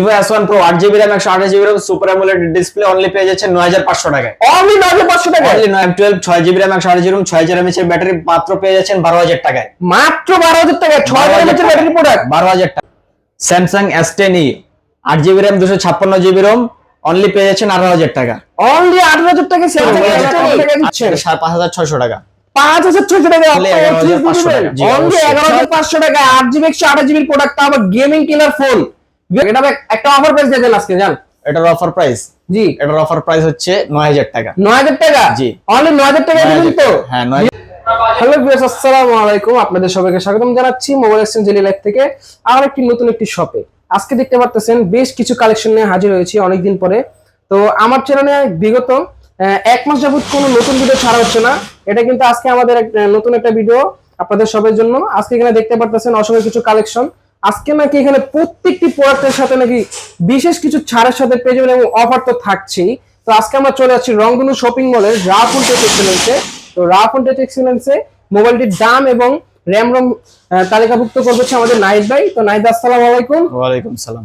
Vivo আট GB GB super AMOLED display only পেয়ে যাচ্ছে নয় হাজার পাঁচশো টাকায়। অনলি নয় হাজার পাঁচশো টাকা অনলি জিবি জিবি এর ব্যাটারি মাত্র পেয়ে যাচ্ছেন বারো হাজার টাকায়। মাত্র ব্যাটারি প্রোডাক্ট বারো হাজার টাকা ই আট জিবি র্যাম দুশো ছাপ্পান্ন জিবি রোম অনলি পেয়ে যাচ্ছেন আঠারো হাজার টাকা। অনলি আঠারো হাজার টাকা স্যামসাং এস টাকা দিচ্ছে। সাড়ে পাঁচ হাজার ছয়শো টাকা। পাঁচ হাজার ছয়শো টাকা Only 11,500 টাকা। জি, অনলি এগারো হাজার পাঁচশো টাকা আট জিবি একশো আঠাশ জিবির প্রোডাক্ট আবার গেমিং কিলার ফোন এটা একটা অফার প্রাইস দিয়ে দেন আজকে জান। এটার অফার প্রাইস জি। এটার অফার প্রাইস হচ্ছে নয় হাজার টাকা। নয় হাজার টাকা? জি। অনলি নয় হাজার টাকা দিবেন তো? হ্যাঁ হ্যালো ভিউয়ার্স আসসালামু আলাইকুম। আপনাদের সবাইকে স্বাগতম জানাচ্ছি মোবাইল এক্সচেঞ্জ ডেলি লাইফ থেকে। আর একটি নতুন একটি শপে আজকে দেখতে পারতেছেন বেশ কিছু কালেকশন নিয়ে হাজির হয়েছি অনেকদিন পরে। তো আমার চ্যানেলে বিগত এক মাস যাবত কোনো নতুন ভিডিও ছাড়া হচ্ছে না। এটা কিন্তু আজকে আমাদের নতুন একটা ভিডিও আপনাদের সবার জন্য। আজকে এখানে দেখতে পারতেছেন অসংখ্য কিছু কালেকশন আজকে নাকি এখানে প্রত্যেকটি প্রোডাক্টের সাথে নাকি বিশেষ কিছু ছাড়ের সাথে পেয়ে যাবেন এবং অফার তো থাকছেই। তো আজকে আমরা চলে যাচ্ছি রংধনু শপিং মলের রাফুল টেক এক্সেলেন্সে তো রাফুল টেক এক্সেলেন্সে মোবাইলটির দাম এবং র্যাম রম তালিকাভুক্ত করছে আমাদের নাইট ভাই। তো নাইদ, আসসালাম আলাইকুম। ওয়ালাইকুম সালাম।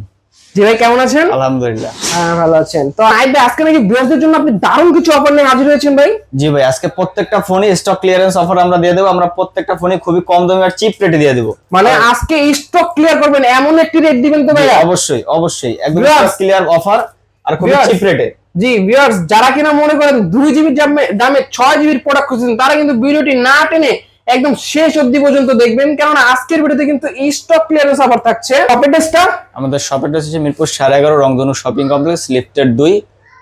জি ভাই কেমন আছেন? আলহামদুলিল্লাহ। হ্যাঁ ভালো আছেন। তো নাইদ ভাই আজকে নাকি জন্য আপনি দারুণ কিছু অফার নিয়ে হাজির হয়েছেন ভাই? জি ভাই আজকে প্রত্যেকটা ফোনে স্টক ক্লিয়ারেন্স অফার আমরা দিয়ে দেবো। আমরা প্রত্যেকটা ফোনে খুবই কম দামে আর চিপ রেটে দিয়ে দেবো। মানে আজকে স্টক ক্লিয়ার করবেন এমন একটি রেট দিবেন তো জি, ভাইয়া? অবশ্যই অবশ্যই। একদম ক্লিয়ার অফার আর খুবই চিপ রেটে জি ভিউয়ার্স যারা কিনা মনে করেন দুই জিবির দামে ছয় জিবির প্রোডাক্ট খুঁজছেন তারা কিন্তু ভিডিওটি না টেনে একদম শেষ অবধি পর্যন্ত দেখবেন। কেননা আজকের ভিডিওতে কিন্তু স্টক ক্লিয়ারেন্স অফার থাকছে। অপারেটরসটা আমাদের শপ অ্যাড্রেস হচ্ছে মিরপুর সাড়ে এগারো রংধনু শপিং কমপ্লেক্স লিফটেড দুই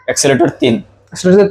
অ্যাক্সেলেটর তিন।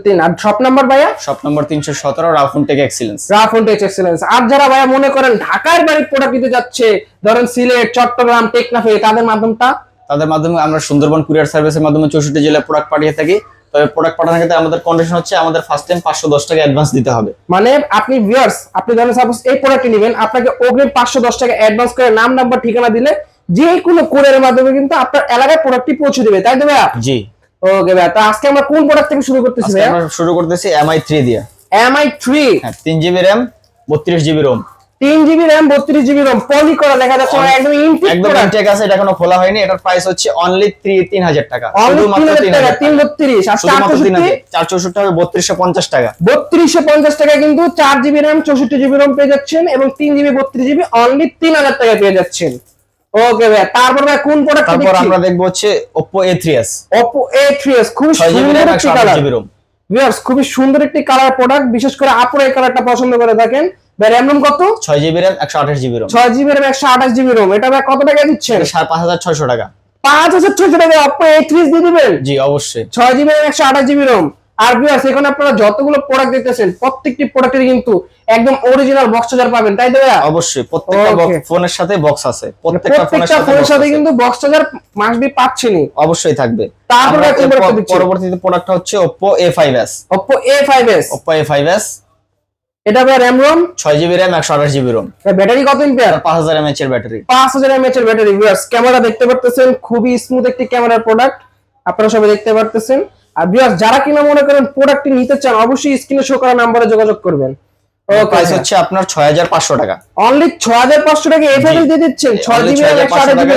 তিন। আর শপ নাম্বার ভাইয়া? শপ নম্বর তিনশো সতেরো রাফুন টেক এক্সিলেন্স রাফন টেক এক্সেলেন্স আর যারা ভাইয়া মনে করেন ঢাকার বাড়ির প্রোডাক্ট দিতে যাচ্ছে ধরেন সিলেট চট্টগ্রাম টেকনাফে তাদের মাধ্যমটা? তাদের মাধ্যমে আমরা সুন্দরবন কুরিয়ার সার্ভিসের মাধ্যমে চৌষট্টি জেলায় প্রোডাক্ট পাঠিয়ে থাকি। তবে প্রোডাক্ট পাঠানোর ক্ষেত্রে আমাদের কন্ডিশন হচ্ছে আমাদের ফার্স্ট টাইম পাঁচশো দশ টাকা অ্যাডভান্স দিতে হবে। মানে আপনি ভিউয়ার্স আপনি ধরেন সাপোজ এই প্রোডাক্টটি নেবেন আপনাকে অগ্রিম পাঁচশো দশ টাকা অ্যাডভান্স করে নাম নাম্বার ঠিকানা দিলে যে কোনো কোরিয়ারের মাধ্যমে কিন্তু আপনার এলাকায় প্রোডাক্টটি পৌঁছে দেবে তাই তো ভাইয়া? জি। ওকে ভাইয়া তো আজকে আমরা কোন প্রোডাক্ট থেকে শুরু করতেছি ভাইয়া? আমরা শুরু করতেছি এমআই দিয়ে। এমআই থ্রি হ্যাঁ তিন জিবি র্যাম বত্রিশ জিবি রোম তিন জিবি র্যাম বত্রিশ জিবি রম পলি করা দেখা যাচ্ছে মানে একদম একদম ইনটেক আছে এটা এখনও খোলা হয়নি এটার প্রাইস হচ্ছে অনলি তিন হাজার টাকা। তিন বত্রিশ আর চার চৌষট্টি? হবে বত্রিশশো পঞ্চাশ টাকা। বত্রিশশো পঞ্চাশ টাকা কিন্তু চার জিবি র্যাম চৌষট্টি জিবি রম পেয়ে যাচ্ছেন এবং তিন জিবি বত্রিশ জিবি অনলি তিন হাজার টাকা পেয়ে যাচ্ছেন। ওকে ভাই তারপর ভাই কোন প্রোডাক্ট তারপর আমরা দেখব হচ্ছে Oppo A three S Oppo A3s খুব সুন্দর একটি কালার ভিউয়ার্স খুবই সুন্দর একটি কালার প্রোডাক্ট বিশেষ করে আপনারা এই কালারটা পছন্দ করে থাকেন ভাই র্যাম রোম কত? ছয় জিবি র্যাম একশো আঠাশ জিবি রোম ছয় জিবি র্যাম একশো আঠাশ জিবি রুম এটা ভাই কত টাকা দিচ্ছেন? সাড়ে পাঁচ হাজার ছয়শো টাকা। পাঁচ হাজার ছয়শো টাকা আপনি এ থ্রি দিয়ে দিবেন? জি অবশ্যই। ছয় জিবি র্যাম একশো আঠাশ জিবি রোম আর ভিউয়ার্স এখানে আপনারা যতগুলো প্রোডাক্ট দেখতেছেন প্রত্যেকটি প্রোডাক্টের কিন্তু একদম অরিজিনাল বক্স চার্জার পাবেন তাই তো? অবশ্যই প্রত্যেকটা ফোনের সাথে বক্স আছে প্রত্যেকটা ফোনের সাথে আছে। কিন্তু বক্স চার্জার মাস বি পাচ্ছেনই। অবশ্যই থাকবে। তারপরে? পরবর্তীতে প্রোডাক্টটা হচ্ছে Oppo A5s Oppo A five S Oppo A5s এটা ভাই র্যাম রোম ছয় জিবি র্যাম একশো আঠাশ জিবি রোম ব্যাটারি কত পাঁচ হাজার এমএচ এর ব্যাটারি। পাঁচ হাজার এমএচ এর ব্যাটারি ভিউয়ার্স ক্যামেরা দেখতে পারতেছেন খুবই স্মুথ একটি ক্যামেরার প্রোডাক্ট আপনারা সবাই দেখতে পারতেছেন। আর ভিউয়ার্স যারা কিনা মনে করেন প্রোডাক্টটি নিতে চান অবশ্যই স্ক্রিনে শো করা নাম্বারে যোগাযোগ করবেন। প্রাইস হচ্ছে আপনার ছয় হাজার পাঁচশো টাকা। অনলি ছয় হাজার পাঁচশো টাকা এ ফাইভ দিয়ে দিচ্ছেন। ছয় Only জিবি একশো আঠাশ জিবি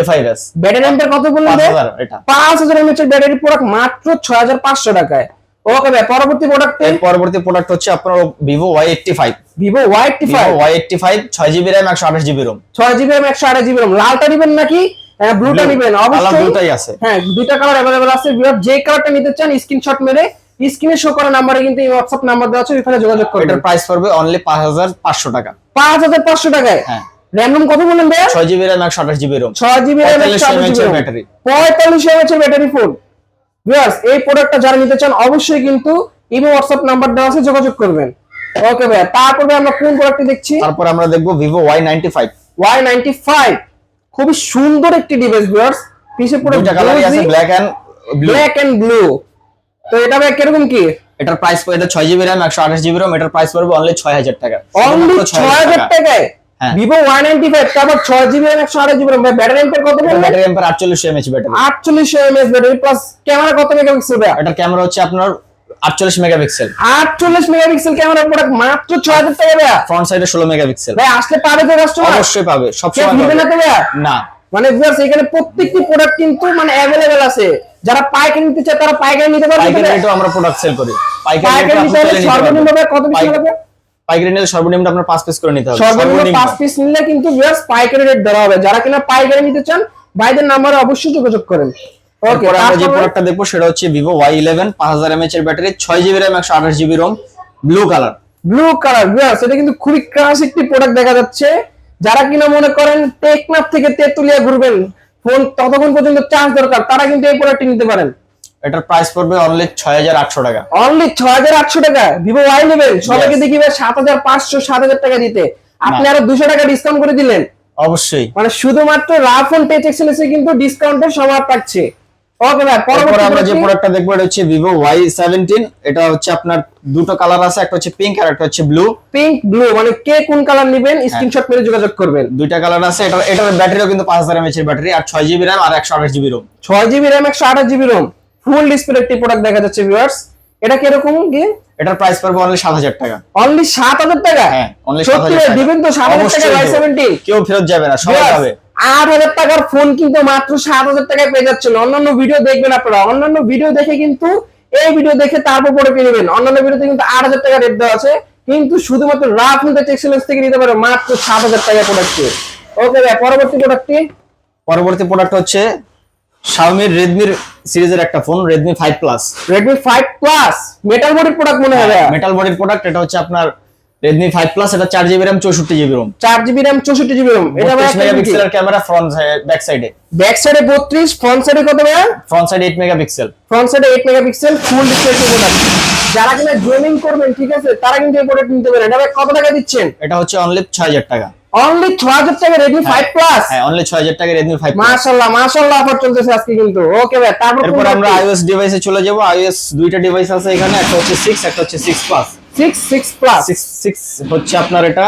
A5s ব্যাটারি এম্পিয়ার কত বললেন পাঁচ ভাই? হাজার এটা। পাঁচ হাজার এমএচ এর ব্যাটারি প্রোডাক্ট মাত্র ছয় হাজার পাঁচশো টাকায়। ওকে ভাই পরবর্তী প্রোডাক্ট পরবর্তী প্রোডাক্ট হচ্ছে আপনার Vivo Y eighty five Vivo Y eighty Vivo five Y eighty five ছয় জিবি র্যাম একশো আঠাশ জিবি রোম ছয় জিবি র্যাম একশো আঠাশ জিবি র্যাম লালটা নিবেন নাকি? হ্যাঁ ব্লুটা নেবেন অবশ্যই। দুটাই আছে। হ্যাঁ দুইটা কালার अवेलेबल আছে। ভিউয়ার যে কালারটা নিতে চান স্ক্রিনশট মেরে স্ক্রিনে শো করা নম্বরে কিন্তু এই WhatsApp নাম্বার দেওয়া আছে ওখানে যোগাযোগ করবেন। এটার প্রাইস পড়বে অনলি 5500 টাকা। 5500 টাকায়? হ্যাঁ। র্যাম কত বললেন ভাই 6 GB RAM 128 GB ROM 6 GB RAM battery 45 mAh battery phone viewers এই প্রোডাক্টটা যারা নিতে চান অবশ্যই কিন্তু ইমো WhatsApp নাম্বার দেওয়া আছে যোগাযোগ করবেন। ওকে ভাই তারপরে আমরা কোন প্রোডাক্টটি দেখছি? তারপর আমরা দেখব Vivo Y95 Y95 খুবই সুন্দর একটি ডিভাইস ভিউয়ার্স পিছে পুরো কালারই আছে black and blue black and blue তো এটা ভাই কীরকম কি? এটার প্রাইস এটা ছয় জিবি র্যাম একশো আঠাশ জিবি রোম এটার প্রাইস পড়বে অনলি ছয় হাজার টাকা। অনলি শুধুমাত্র ছয় হাজার টাকায়? হ্যাঁ। ভিভো ওয়ান নাইনটি ফাইভ তারপর ছয় জিবি একশো আঠাশ জিবি ব্যাটারি এম্পের কত ব্যাটারি এম্পার আটচল্লিশ এমএচ ব্যাটারি আটচল্লিশ এমএস ব্যাটারি প্লাস ক্যামেরা কত মেগাপিক্সেল এটার ক্যামেরা হচ্ছে আপনার আটচল্লিশ মেগাপিক্সেল। আটচল্লিশ মেগাপিক্সেল ক্যামেরা প্রোডাক্ট মাত্র ছয় হাজার টাকা ভাইয়া? ফ্রন্ট সাইডে ষোলো মেগাপিক্সেল। ভাই আসলে পাবে তো কাস্টমার অবশ্যই পাবে কেউ সবসময় দিবে না পাবে। তো ভাইয়া? না। মানে ভিউয়ার্স এখানে প্রত্যেকটি প্রোডাক্ট কিন্তু মানে অ্যাভেলেবেল আছে। যারা পাইকারি নিতে চায় তারা পাইকারি নিতে পারবে পাইকারি রেটেও আমরা প্রোডাক্ট সেল করি। পাইকারি নিতে হলে সর্বনিম্ন ভাবে কত পাইকারি- লাগবে পাইকারি নিলে সর্বনিম্ন আপনার পাঁচ পিস করে নিতে হবে। সর্বনিম্ন পাঁচ পিস নিলে কিন্তু ভিউয়ার্স পাইকারি রেট দেওয়া হবে। যারা কিনা পাইকারি নিতে চান ভাইদের নাম্বারে অবশ্যই যোগাযোগ করেন। এরপরে আমরা যে প্রোডাক্টটা দেখব সেটা হচ্ছে ভিভো ওয়াই ইলেভেন পাঁচ হাজার এমএচ এর ব্যাটারি ছয় জিবি র্যাম একশো আঠাশ GB ROM blue colour blue colour viewers এটা কিন্তু খুবই ক্রাশ একটি প্রোডাক্ট দেখা যাচ্ছে। যারা কিনা মনে করেন টেকনাফ থেকে তেতুলিয়া ঘুরবেন ফোন ততক্ষণ পর্যন্ত চার্জ দরকার তারা কিন্তু এই প্রোডাক্টটি নিতে পারেন। এটার প্রাইস পড়বে অনলি ছয় হাজার আটশো টাকা। অনলি ছয় হাজার আটশো টাকা ভিভো ওয়াই নেবেন সবাইকে হাজার পাঁচশো সাত হাজার টাকা দিতে। আপনি আরও দুশো টাকা ডিসকাউন্ট করে দিলেন। অবশ্যই। মানে শুধুমাত্র রাফ অন টেচ এক্সেলেন্সে কিন্তু ডিসকাউন্টের সময় থাকছে। ওকে ভাই পরবর্তী আমরা যে প্রোডাক্টটা দেখব এটা হচ্ছে Vivo Y17 এটা হচ্ছে আপনার দুটো কালার আছে একটা হচ্ছে পিঙ্ক আর একটা হচ্ছে ব্লু পিঙ্ক ব্লু মানে কে কোন কালার নেবেন স্ক্রিনশট মেরে যোগাযোগ করবেন। দুইটা কালার আছে এটা এটার ব্যাটারিও কিন্তু পাঁচ হাজার এমএচ এর ব্যাটারি আর ছয় জিবি র্যাম আর একশো আঠাশ জিবি রোম ছয় জিবি র্যাম একশো আঠাশ জিবি রোম ফুল ডিসপ্লে একটি প্রোডাক্ট দেখা যাচ্ছে ভিউয়ার্স এটা কি? এটার প্রাইস পড়বে অনলি সাত হাজার টাকা। অনলি সাত হাজার টাকা? হ্যাঁ অনলি সাত সত্যি হাজার ভাই, দিবেন তো সাত হাজার টাকা ওয়াই সেভেন্টিন কেউ ফেরত যাবে না সবাই পাবে আট হাজার টাকার ফোন কিন্তু মাত্র সাত হাজার টাকায় পেয়ে যাচ্ছেন। অন্যান্য ভিডিও দেখবেন আপনারা। অন্যান্য ভিডিও দেখে কিন্তু এই ভিডিও দেখে তারপর পরে পেয়ে নেবেন অন্যান্য ভিডিওতে কিন্তু আট হাজার টাকা রেট দেওয়া আছে। কিন্তু শুধুমাত্র রাফ নিতে এক্সেলেন্স থেকে নিতে পারে মাত্র সাত হাজার টাকা প্রোডাক্টটি ওকে ভাই পরবর্তী প্রোডাক্টটি পরবর্তী প্রোডাক্ট হচ্ছে Xiaomi Redmi সিরিজের একটা phone Redmi 5 Plus Redmi five plus metal বডির প্রোডাক্ট মনে হয় মেটাল বডির প্রোডাক্ট এটা হচ্ছে আপনার Redmi 5 Plus এটা 4 জিবি RAM 64 জিবি ROM চার জিবি র্যাম চৌষট্টি জিবি রোম এটা 32 মেগাপিক্সেলের ক্যামেরা ফ্রন্ট ব্যাক সাইডে ব্যাক সাইডে বত্রিশ ফ্রন্ট সাইডে কত ভাইয়া? ফ্রন্ট সাইডে 8 মেগাপিক্সেল ফ্রন্ট সাইডে eight megapixel full display product যারা কিনা গেমিং করবেন ঠিক আছে তারা কিন্তু এই প্রোডাক্ট নিতে পারেন। এটা কত টাকা দিচ্ছেন? এটা হচ্ছে অনলি 6000 টাকা। অনলি ছ হাজার টাকা রেডমি ফাইভ প্লাস হ্যাঁ অনলি 6000 টাকা Redmi 5 Plus মাশাল্লাহ মাশাল্লাহ অফার চলতেছে আজকে কিন্তু। ওকে ভাই তারপর এরপর আমরা iOS ডিভাইসে চলে যাব। iOS দুইটা ডিভাইস আছে এখানে একটা হচ্ছে 6 একটা হচ্ছে 6 Plus সিক্স সিক্স প্লাস 6 6 হচ্ছে আপনার এটা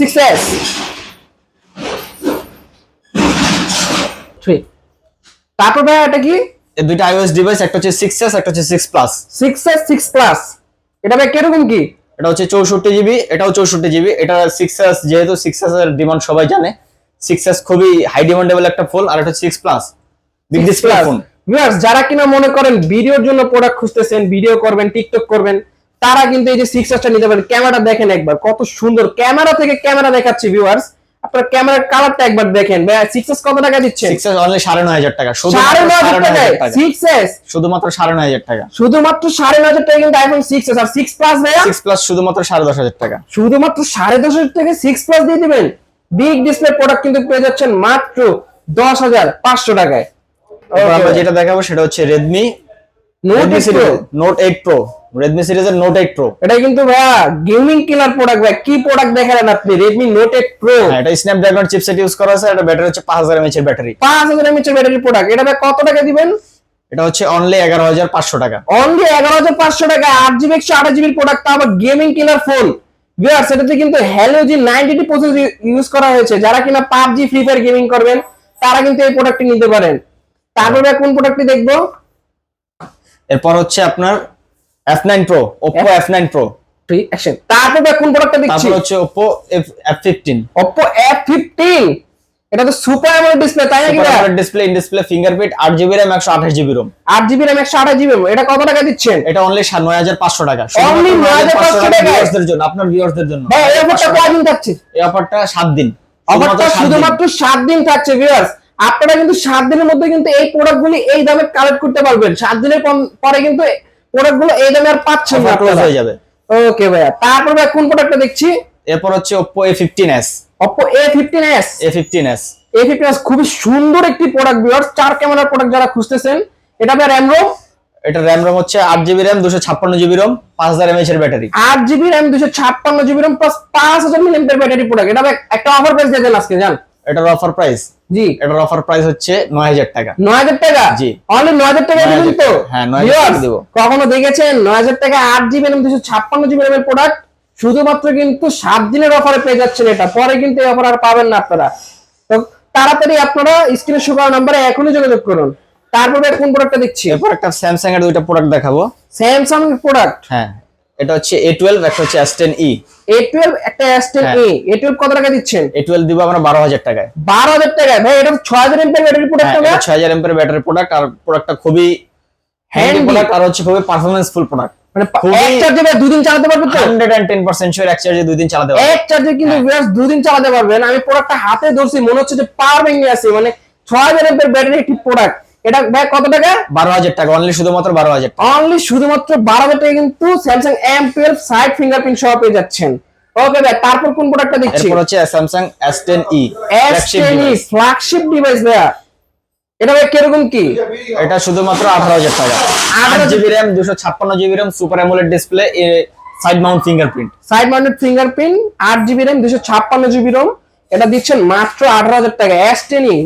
সিক্স এস থ্রি তারপর ভাই এটা কি? এই দুইটা iOS ডিভাইস একটা হচ্ছে 6s একটা হচ্ছে 6 Plus six S six plus এটা ভাই কীরকম কি? এটা হচ্ছে চৌষট্টি জিবি এটাও চৌষট্টি জিবি এটা সিক্স এস যেহেতু সিক্স এস এর ডিমান্ড সবাই জানে সিক্স এস খুবই হাই ডিমান্ডেবল একটা ফোন আর এটা six plus big display phone viewers যারা কিনা মনে করেন ভিডিওর জন্য প্রোডাক্ট খুঁজতেছেন ভিডিও করবেন টিকটক করবেন তারা কিন্তু এই যে সিক্স এসটা নিতে পারেন। ক্যামেরা দেখেন একবার কত সুন্দর। ক্যামেরা থেকে ক্যামেরা দেখাচ্ছি ভিউয়ার্স আপনার ক্যামেরার কালারটা একবার দেখেন। ভাই কত টাকা দিচ্ছেন? সিক্সএস অনলি সাড়ে নয় হাজার টাকা। নয় হাজার টাকা। সিক্স শুধুমাত্র সাড়ে নয় হাজার টাকা। শুধুমাত্র সাড়ে নয় হাজার টাকা কিন্তু আইফোন সিক্সএস আর সিক্স প্লাস ভাইয়া? সিক্স প্লাস শুধুমাত্র সাড়ে দশ হাজার টাকা। শুধুমাত্র সাড়ে দশ হাজার টাকা সিক্স প্লাস দিয়ে দিবেন। বিগ ডিসপ্লে প্রোডাক্ট কিন্তু পেয়ে যাচ্ছেন মাত্র দশ হাজার পাঁচশো টাকায়। আমরা যেটা দেখাবো সেটা হচ্ছে Redmi note Redmi series Redmi সিরিজের নোট এইট প্রো এটা কিন্তু ভাইয়া গেমিং কিলার প্রোডাক্ট ভাই কি প্রোডাক্ট দেখালেন আপনি? রেডমি নোট এইট প্রো হ্যাঁ এটা স্ন্যাপড্রাগন চিপসেট ইউজ করা আছে এটা ব্যাটারি হচ্ছে পাঁচ হাজার এমএচ এর ব্যাটারি পাঁচ হাজার এমএচ এর ব্যাটারি প্রোডাক্ট এটা ভাই কত টাকা দিবেন? এটা হচ্ছে অনলি এগারো হাজার পাঁচশো টাকা। অনলি এগারো হাজার পাঁচশো টাকা। আট জিবি একশো আঠাশ জিবির প্রোডাক্ট আবার গেমিং কিলার ফোন ভিউয়ার এটাতে কিন্তু হ্যালোজি নাইনটি প্রসেস ইউজ করা হয়েছে। যারা কিনা পাবজি ফ্রি ফায়ার গেমিং করবেন তারা কিন্তু এই প্রোডাক্টটি নিতে পারেন। তারপরে কোন প্রোডাক্টটি দেখব? এরপর হচ্ছে আপনার F nine pro Oppo F nine pro ঠিক অ্যাকশন তারপর ভাই কোন প্রোডাক্টটা দেখছি তারপর হচ্ছে Oppo F F Oppo F15 এটা তো সুপার অ্যামোলেড ডিসপ্লে তাই নাকি ভাই? ডিসপ্লে ইন ডিসপ্লে ফিঙ্গারপ্রিন্ট আট জিবি র্যাম একশো আঠাশ GB ROM 8 GB RAM 128 GB এটা কত টাকা দিচ্ছেন? এটা অনলি নয় হাজার পাঁচশো টাকা। Only 9,500 টাকা? ভিউয়ার্সদের জন্য আপনার ভিউয়ার্সদের জন্য। ভাই এই অফারটা কয়দিন থাকছে? এই অফারটা সাত দিন। অফারটা সাত দিন। শুধুমাত্র 7 দিন থাকছে ভিউয়ার্স আপনারা কিন্তু 7 দিনের মধ্যে কিন্তু এই প্রোডাক্টগুলি এই দামে কালেক্ট করতে পারবেন। 7 দিনের পরে কিন্তু প্রোডাক্টগুলো এই দামে আর পাচ্ছেন না হয়ে যাবে। ওকে ভাইয়া। তারপর ভাই কোন প্রোডাক্টটা দেখছি? এরপর হচ্ছে Oppo A15s এ ফিফটিন এস A15s খুবই সুন্দর একটি প্রোডাক্ট ভিউয়ার্স চার ক্যামেরার প্রোডাক্ট যারা খুঁজতেছেন এটা ভাই RAM ROM? এটা র্যাম রোম হচ্ছে আট জিবি র্যাম দুশো ছাপ্পান্ন জিবি রোম পাঁচ হাজার এমএচ এর ব্যাটারি আট জিবি র্যাম দুশো ছাপ্পান্ন জিবি প্লাস পাঁচ হাজার ব্যাটারি প্রোডাক্ট এটা একটা অফার প্রাইস দিয়ে দেন আজকে জান। এটার অফার প্রাইস জি। এটার অফার প্রাইস হচ্ছে নয় হাজার টাকা। নয় হাজার টাকা? জি। অনলি নয় হাজার টাকা 9,000 দিবেন তো? হ্যাঁ, 9,000 টাকা দিব। কখনো দেখেছেন? নয় হাজার টাকা আট জিবি র্যাম দুশো ছাপ্পান্ন জিবি র্যামের প্রোডাক্ট শুধুমাত্র কিন্তু সাত দিনের অফারে পেয়ে যাচ্ছেন এটা। পরে কিন্তু এই অফার আর পাবেন না আপনারা। তো তাড়াতাড়ি আপনারা স্ক্রিনে শো করা নাম্বারে এখনই যোগাযোগ করুন। তারপরে কোন প্রোডাক্টটা দিচ্ছি এরপর একটা স্যামসাং এর দুইটা প্রোডাক্ট দেখাবো। স্যামসাং প্রোডাক্ট হ্যাঁ। এটা হচ্ছে এ টুয়েলভ একটা হচ্ছে S ten E A twelve একটা এস টেন হ্যাঁ। এ এ টুয়েলভ কত টাকা দিচ্ছেন? এ টুয়েলভ দিব আমরা বারো হাজার টাকায়। বারো হাজার টাকায়। ভাই এটা ছয় হাজার এমপের ব্যাটারি প্রোডাক্ট হ্যাঁ, হবে? এটা ছয় হাজার এমপের ব্যাটারি প্রোডাক্ট আর প্রোডাক্টটা খুবই হ্যান্ডি। প্রোডাক্ট আর হচ্ছে খুবই পারফরমেন্স ফুল প্রোডাক্ট মানে এক চার্জে ভাই দুদিন চালাতে পারবে তো? Hundred and ten percent sure এক চার্জে দুই দিন চালাতে পারবে এক চার্জে কিন্তু হ্যাঁ। ভিউয়ার্স দুদিন চালাতে পারবেন। আমি প্রোডাক্টটা হাতে ধরছি মনে হচ্ছে যে পাওয়ার ভেঙে আছে মানে ছয় হাজার এমপের ব্যাটারি একটি প্রোডাক্ট এটা ভাই কত টাকা? বারো হাজার টাকা অনলি শুধুমাত্র বারো হাজার অনলি শুধুমাত্র বারো হাজার টাকা কিন্তু Samsung M twelve side fingerprint সহ পেয়ে যাচ্ছেন। ওকে ভাই তারপর কোন প্রোডাক্টটা দেখছি এরপর হচ্ছে Samsung S10e S10e flagship device ভাইয়া। এটা ভাই কীরকম কি? এটা শুধুমাত্র 18000 টাকা। 8 জিবি র্যাম দুশো ছাপ্পান্ন GB RAM super AMOLED display side mount fingerprint side mounted fingerprint আট জিবি র্যাম দুশো ছাপ্পান্ন জিবি RAM এটা দিচ্ছেন মাত্র 18000 টাকা। S10e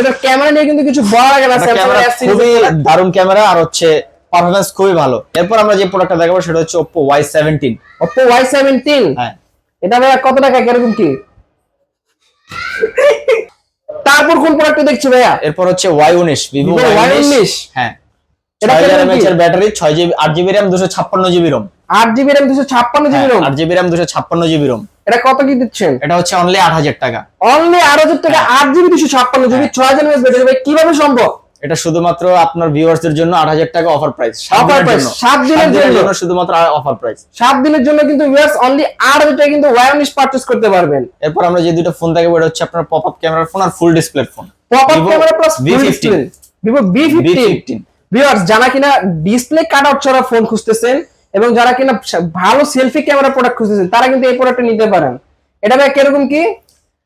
এটা ক্যামেরা নিয়ে কিন্তু কিছু বলা ক্যামেরা আর হচ্ছে পারফরমেন্স খুবই ভালো। এরপর আমরা যে প্রোডাক্টটা দেখাবো সেটা হচ্ছে Oppo Y17 Oppo Y17 হ্যাঁ। এটা ভাইয়া কত টাকা? কীরকম কি? তারপর কোন প্রোডাক্ট দেখছি ভাইয়া? এরপর হচ্ছে Y19 Vivo Y19 হ্যাঁ। এটা এর battery 6 GB GB RAM 256 GB ROM 8 GB RAM 256 GB হ্যাঁ, ROM? 8 RAM 256 জিবি ROM এটা কত কি দিচ্ছেন? এটা হচ্ছে অনলি আট হাজার টাকা। অনলি আট হাজার টাকা হ্যাঁ। আট জিবি দুশো ছাপ্পান্ন জিবি ছয় হাজার এমএস ব্যাটারি ভাই কীভাবে সম্ভব? এটা শুধুমাত্র আপনার ভিউয়ার্সদের জন্য আট হাজার টাকা অফার প্রাইস Offer price, সাত দিনের জন্য। শুধুমাত্র অফার প্রাইস সাত দিনের জন্য কিন্তু ভিউয়ার্স অনলি আট হাজার টাকা কিন্তু ওয়্যারলেস পারচেজ করতে পারবেন। এরপর আমরা যে দুটো ফোন দেখাবো এটা হচ্ছে আপনার পপ আপ ক্যামেরার ফোন আর full display phone pop up camera plus full V15 display Vivo V fifteen V15 viewers যারা কিনা ডিসপ্লে কাট আউট ছাড়া ফোন খুঁজতেছেন এবং যারা কিনা ভালো সেলফি ক্যামেরা প্রোডাক্ট খুঁজতেছেন তারা কিন্তু এই প্রোডাক্টটা নিতে পারেন। এটা ভাই কীরকম কি?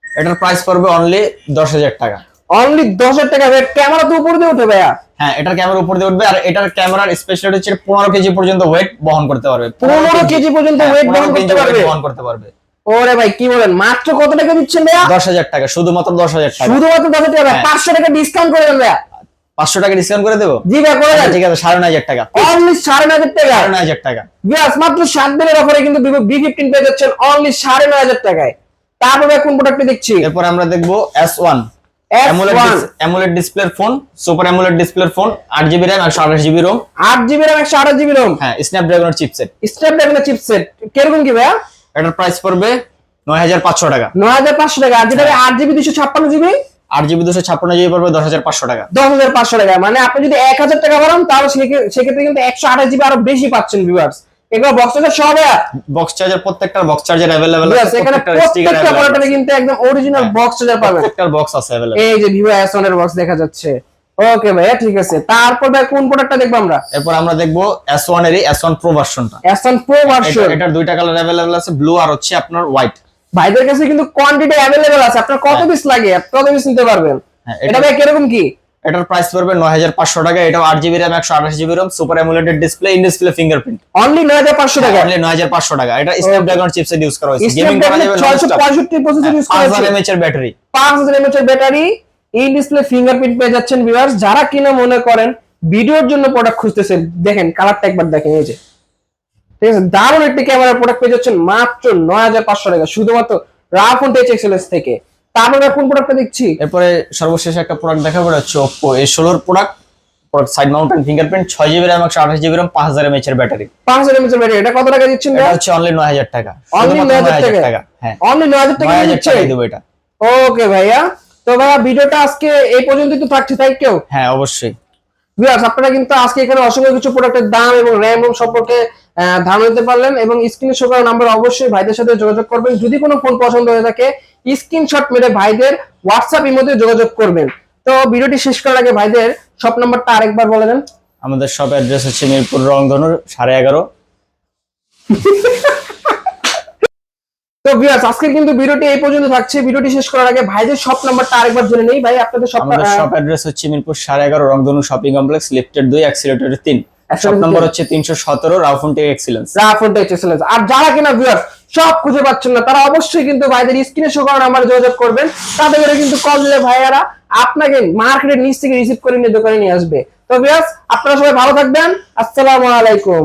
এটার প্রাইস পড়বে অনলি দশ হাজার টাকা। অনলি দশ হাজার টাকা ভাই। ক্যামেরা তো উপরে দিয়ে উঠে ভাইয়া। হ্যাঁ এটার ক্যামেরা উপর দিয়ে উঠবে আর এটার ক্যামেরার স্পেশালিটি হচ্ছে পনেরো কেজি পর্যন্ত ওয়েট বহন করতে পারবে। পনেরো কেজি পর্যন্ত হ্যাঁ, ওয়েট বহন করতে পারবে। বহন করতে পারবে। ওরে ভাই কি বলেন? মাত্র কত টাকা দিচ্ছেন ভাইয়া? দশ হাজার টাকা শুধুমাত্র দশ হাজার টাকা। শুধুমাত্র দশ হাজার টাকা হ্যাঁ। পাঁচশো টাকা ডিসকাউন্ট করে দেন ভাইয়া। পাঁচশো টাকা ডিসকাউন্ট করে দেবো? জি ভাই করে আচ্ছা, ঠিক আছে সাড়ে নয় হাজার টাকা। অনলি সাড়ে নয় হাজার টাকা সাড়ে নয় হাজার টাকা। বিয়াস মাত্র সাত দিনের অফারে কিন্তু ভিভো বি ফিফটিন পেয়ে যাচ্ছেন অনলি সাড়ে নয় হাজার টাকায়। তারপরে কোন প্রোডাক্টে দেখছি? এরপর আমরা দেখব এস ওয়ান অ্যামোলেড ডিসপ্লের ফোন সুপার অ্যামোলেড ডিসপ্লের ফোন আট জিবি জিবি হ্যাঁ স্ন্যাপড্রাগনের চিপসেট স্ন্যাপড্রাগনের চিপসেট কীরকম কি ভাইয়া? এটার প্রাইস পড়বে নয় হাজার পাঁচশো টাকা। নয় হাজার পাঁচশো টাকা। আর যেটা জিবি দুশো ছাপ্পান্ন জিবি আট জিবি দুশো ছাপ্পান্ন জিবি পড়বে দশ হাজার পাঁচশো টাকা। দশ হাজার পাঁচশো টাকা। মানে আপনি যদি এক হাজার টাকা বাড়ান তাহলে সেক্ষে- সেক্ষেত্রে কিন্তু একশো আঠাশ জিবি আরও বেশি পাচ্ছেন ভিউয়ার্স এগুলো বক্সটা সব বক্স চার্জার প্রত্যেকটার বক্স চার্জার Viewers, এখানে প্রত্যেকটা প্রোডাক্টে কিন্তু একদম অরিজিনাল। বক্স চার্জার পাবেন। প্রত্যেকটার বক্স আছে অ্যাভেলেবল এই যে ভিভো এর বক্স দেখা যাচ্ছে। ওকে ভাইয়া ঠিক আছে। তারপর ভাই কোন প্রোডাক্টটা দেখব আমরা? এরপর আমরা দেখব এস ওয়ানের এস ওয়ান প্রো ভার্সনটা এস ওয়ান প্রো ভার্সন এটার দুইটা কালার অ্যাভেলেবল আছে ব্লু আর হচ্ছে আপনার হোয়াইট ভাইদের কাছে কিন্তু কোয়ান্টিটি অ্যাভেলেবেল আছে। আপনার কত হ্যাঁ। পিস লাগে? কত পিস নিতে পারবেন। হ্যাঁ, এটা এটা- ভাই কীরকম কি? এটার প্রাইস পড়বে নয় হাজার পাঁচশো টাকা এটাও আট জিবি র্যাম একশো আঠাশ GB ROM super AMOLED display in display fingerprint only নয় হাজার পাঁচশো টাকা? অনলি নয় হাজার পাঁচশো টাকা। এটা স্ন্যাপড্রাগন চিপসেট ইউজ করা হয়েছে। গেমিং করা যাবে ছয়শো পঁয়ষট্টি প্রসেসর ইউজ পাঁচ হাজার এমএচ এর ব্যাটারি পাঁচ হাজার এমএচ এর ব্যাটারি ইন ডিসপ্লে ফিঙ্গারপ্রিন্ট পেয়ে যাচ্ছেন ভিউয়ার্স যারা কিনা মনে করেন ভিডিওর জন্য প্রোডাক্ট খুঁজতেছেন দেখেন কালারটা একবার দেখেন এই যে। ঠিক আছে দারুণ একটি ক্যামেরার প্রোডাক্ট পেয়ে যাচ্ছেন মাত্র নয় হাজার পাঁচশো টাকা শুধুমাত্র রাফোন টেচ এক্সেলেন্স থেকে। তারপরে কোন প্রোডাক্টটা দেখছি? এরপরে সর্বশেষ একটা প্রোডাক্ট দেখাবো এটা হচ্ছে ওপো এ ষোলোর প্রোডাক্ট সাইড মাউন্টেন ফিঙ্গারপ্রিন্ট ছয় জিবি র্যাম একশো আঠাশ জিবি র্যাম পাঁচ হাজার এমএচ এর ব্যাটারি পাঁচ হাজার এমএচ এর ব্যাটারি এটা কত টাকা দিচ্ছেন এটা হচ্ছে অনলি নয় হাজার টাকা অনলি নয় হাজার টাকা? হ্যাঁ। অনলি নয় হাজার টাকা দিচ্ছে? দেবো এটা। ওকে ভাইয়া তো ভাইয়া ভিডিওটা আজকে এই পর্যন্তই তো থাকছে তাই কেউ হ্যাঁ অবশ্যই। ভিউয়ার্স আপনারা কিন্তু আজকে এখানে অসংখ্য কিছু প্রোডাক্টের দাম এবং র্যাম রোম সম্পর্কে ধারণা দিতে পারলেন এবং স্ক্রিনে শো করা নাম্বার অবশ্যই ভাইদের সাথে যোগাযোগ করবেন। যদি কোনো ফোন পছন্দ হয়ে থাকে স্ক্রিনশট মেরে ভাইদের হোয়াটসঅ্যাপ ইমোতে যোগাযোগ করবেন। তো ভিডিওটি শেষ করার আগে ভাইদের সব নাম্বারটা আরেকবার বলে দেন। আমাদের সব অ্যাড্রেস হচ্ছে মিরপুর রংধনুর সাড়ে এগারো। তো ভিউয়ার্স আজকে কিন্তু ভিডিওটি এই পর্যন্ত থাকছে। ভিডিওটি শেষ করার আগে ভাইদের সব নাম্বারটা আরেকবার জেনে নেই। ভাই আপনাদের সব আমাদের শপ অ্যাড্রেস হচ্ছে মিরপুর সাড়ে এগারো রংধনু শপিং কমপ্লেক্স লিফটেড দুই অ্যাক্সিলেটর তিন। নম্বর হচ্ছে এক্সিলেন্স এক্সেলেন্স আর যারা কিনা ভিউয়ার সব খুঁজে পাচ্ছেন না তারা অবশ্যই কিন্তু ভাইদের স্ক্রিনে শো করা নাম্বার যোগাযোগ করবেন। তাতে করে কিন্তু কল দিলে ভাইয়ারা আপনাকে মার্কেটের নিচ থেকে রিসিভ করে নিয়ে দোকানে নিয়ে আসবে। তো ভিউয়ার্স আপনারা সবাই ভালো থাকবেন। আসসালামু আলাইকুম।